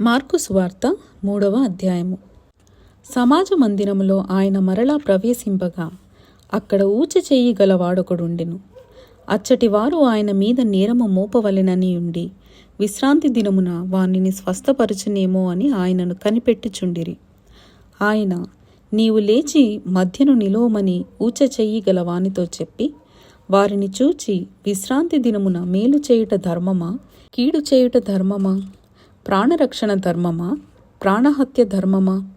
Mark సువార్త మూడవ అధ్యాయము. సమాజ మందిరములో ఆయన మరలా ప్రవేశింపగా అక్కడ ఊచ చేయి గలవాడొకడుండెను అచ్చటి వారు ఆయన మీద నేరము మోపవలెనని ఉండి విశ్రాంతి దినమున వానిని స్వస్థపరచునేమో అని ఆయనను కనిపెట్టుచుండిరి. ఆయన నీవు లేచి మధ్యను నిలువమని ఊచ చెయ్యి వానితో చెప్పి వారిని చూచి విశ్రాంతి దినమున మేలు చేయుట ధర్మమా? కీడు చేయుట ధర్మమా? ప్రాణరక్షణ ధర్మమా? ప్రాణహత్య ధర్మమా?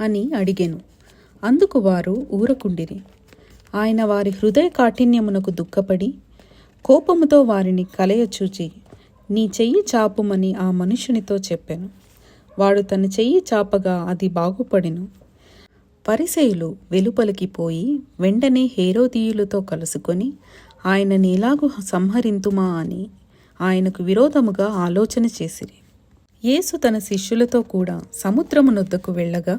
అని అడిగాను. అందుకు వారు ఊరకుండిరి. ఆయన వారి హృదయ కాఠిన్యమునకు దుఃఖపడి కోపముతో వారిని కలయచూచి నీ చెయ్యి చాపుమని ఆ మనుషునితో చెప్పాను. వాడు తన చెయ్యి చాపగా అది బాగుపడెను. పరిసయులు వెలుపలికి పోయి వెంటనే హేరోదీయులతో కలుసుకొని ఆయనని ఎలాగు సంహరింతుమా అని ఆయనకు విరోధముగా ఆలోచన చేసిరి. యేసు తన శిష్యులతో కూడా సముద్రమునొద్దకు వెళ్ళగా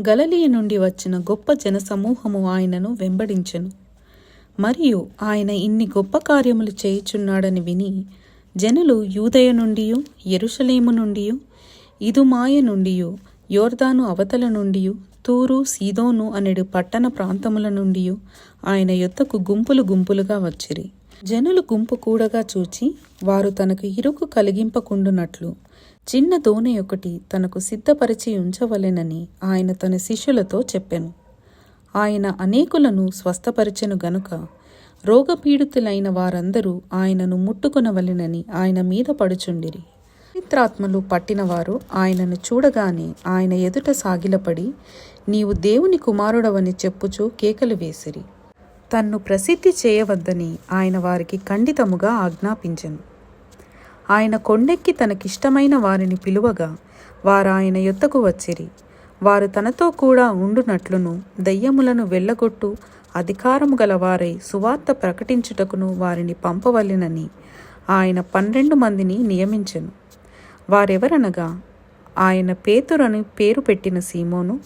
గలలియ నుండి వచ్చిన గొప్ప జనసమూహము ఆయనను వెంబడించెను. మరియు ఆయన ఇన్ని గొప్ప కార్యములు చేయుచున్నాడని విని జనులు యూదయ నుండియు ఎరుషలేము నుండియు ఇదుమాయ నుండియు యోర్దాను అవతల నుండియు తూరు సీదోను అనేడు పట్టణ ప్రాంతముల నుండియు ఆయన యొద్దకు గుంపులు గుంపులుగా వచ్చిరి. జనులు గుంపు కూడగా చూచి వారు తనకు ఇరుకు కలిగింపకుండునట్లు చిన్న దోణి ఒకటి తనకు సిద్ధపరిచి ఉంచవలెనని ఆయన తన శిష్యులతో చెప్పెను. ఆయన అనేకులను స్వస్థపరిచెను గనుక రోగపీడితులైన వారందరూ ఆయనను ముట్టుకొనవలెనని ఆయన మీద పడుచుండిరి. పవిత్రాత్మలు పట్టినవారు ఆయనను చూడగానే ఆయన ఎదుట సాగిలపడి నీవు దేవుని కుమారుడవని చెప్పుచూ కేకలు వేసిరి. తన్ను ప్రసిద్ధి చేయవద్దని ఆయన వారికి ఖండితముగా ఆజ్ఞాపించెను. ఆయన కొండెక్కి తనకిష్టమైన వారిని పిలువగా వారు ఆయన యొద్దకు వచ్చిరి. వారు తనతో కూడా ఉండునట్లును దయ్యములను వెళ్ళగొట్టు అధికారము గలవారై సువార్త ప్రకటించుటకును వారిని పంపవలెనని ఆయన పన్నెండు మందిని నియమించెను. వారెవరనగా ఆయన పేతురని పేరు పెట్టిన సీమోను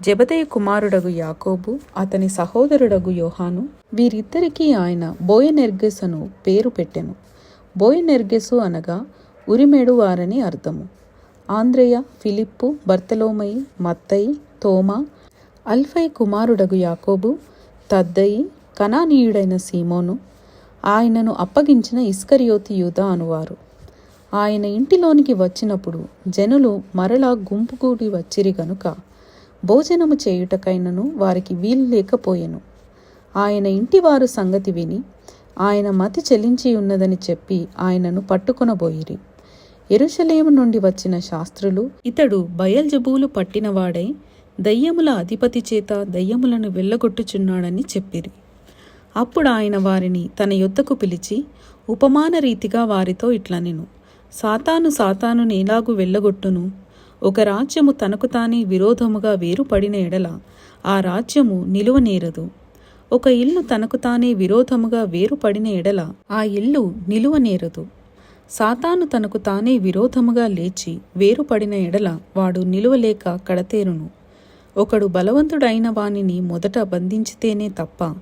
జబదయ కుమారుడగు యాకోబు అతని సహోదరుడగు యోహాను వీరిద్దరికీ ఆయన బోయనెర్గెస్ అను పేరు పెట్టెను. బోయనెర్గెసు అనగా ఉరిమెడు వారని అర్థము. ఆంధ్రేయ ఫిలిప్పు బర్తలోమయి మత్తయి తోమా అల్ఫై కుమారుడగు యాకోబు తద్దయి కనానీయుడైన సీమోను ఆయనను అప్పగించిన ఇస్కరియోతి యూద అనువారు. ఆయన ఇంటిలోనికి వచ్చినప్పుడు జనులు మరలా గుంపుగూడి వచ్చిరి గనుక భోజనము చేయుటకైనను వారికి వీలు లేకపోయెను. ఆయన ఇంటివారు సంగతి విని ఆయన మతి చెలించి ఉన్నదని చెప్పి ఆయనను పట్టుకొనబోయిరి. ఎరుషలేము నుండి వచ్చిన శాస్త్రులు ఇతడు బయల్జబూలు పట్టినవాడై దయ్యముల అధిపతి చేత దయ్యములను వెళ్ళగొట్టుచున్నాడని చెప్పిరి. అప్పుడు ఆయన వారిని తన యొద్దకు పిలిచి ఉపమాన రీతిగా వారితో ఇట్లనెను. సాతాను సాతాను నేలాగు వెళ్ళగొట్టును ఒక రాజ్యము తనకు తానే విరోధముగా వేరుపడిన ఎడల ఆ రాజ్యము నిలువనేరదు ఒక ఇల్లు తనకు తానే విరోధముగా వేరుపడిన ఎడల ఆ ఇల్లు నిలువనేరదు సాతాను తనకు తానే విరోధముగా లేచి వేరుపడిన ఎడల వాడు నిలువలేక కడతేరును. ఒకడు బలవంతుడైన వానిని మొదట బంధించితేనే తప్ప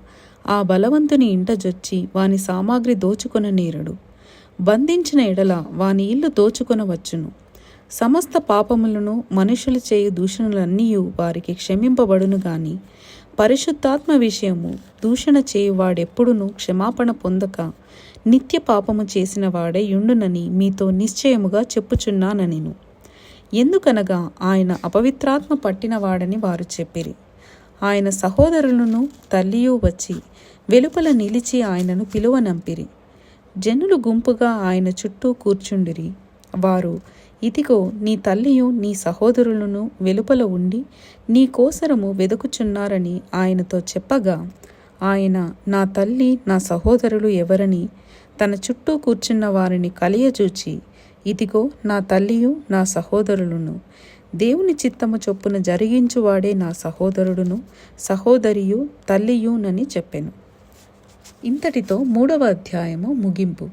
ఆ బలవంతుని ఇంట జొచ్చి వాని సామాగ్రి దోచుకొన నేరడు. బంధించిన ఎడల వాని ఇల్లు దోచుకొనవచ్చును సమస్త పాపములను మనుషులు చేయు దూషణలన్నీ వారికి క్షమింపబడును గాని. పరిశుద్ధాత్మ విషయము దూషణ చేయువాడెప్పుడునూ క్షమాపణ పొందక నిత్య పాపము చేసిన వాడే యుండునని మీతో నిశ్చయముగా చెప్పుచున్నాననిను. ఎందుకనగా ఆయన అపవిత్రాత్మ పట్టినవాడని వారు చెప్పిరి. ఆయన సహోదరులను తల్లియు వచ్చి వెలుపల నిలిచి ఆయనను పిలువనంపిరి. జనులు గుంపుగా ఆయన చుట్టూ కూర్చుండిరి. వారు ఇదిగో నీ తల్లియు నీ సహోదరులను వెలుపల ఉండి నీ కోసరము వెదుకుచున్నారని ఆయనతో చెప్పగా ఆయన నా తల్లి నా సహోదరులు ఎవరని తన చుట్టూ కూర్చున్న వారిని కలియజూచి ఇదిగో నా తల్లియు నా సహోదరులను దేవుని చిత్తము చొప్పున జరిగించువాడే నా సహోదరుడును సహోదరియు తల్లియునని చెప్పెను. ఇంతటితో మూడవ అధ్యాయము ముగింపు.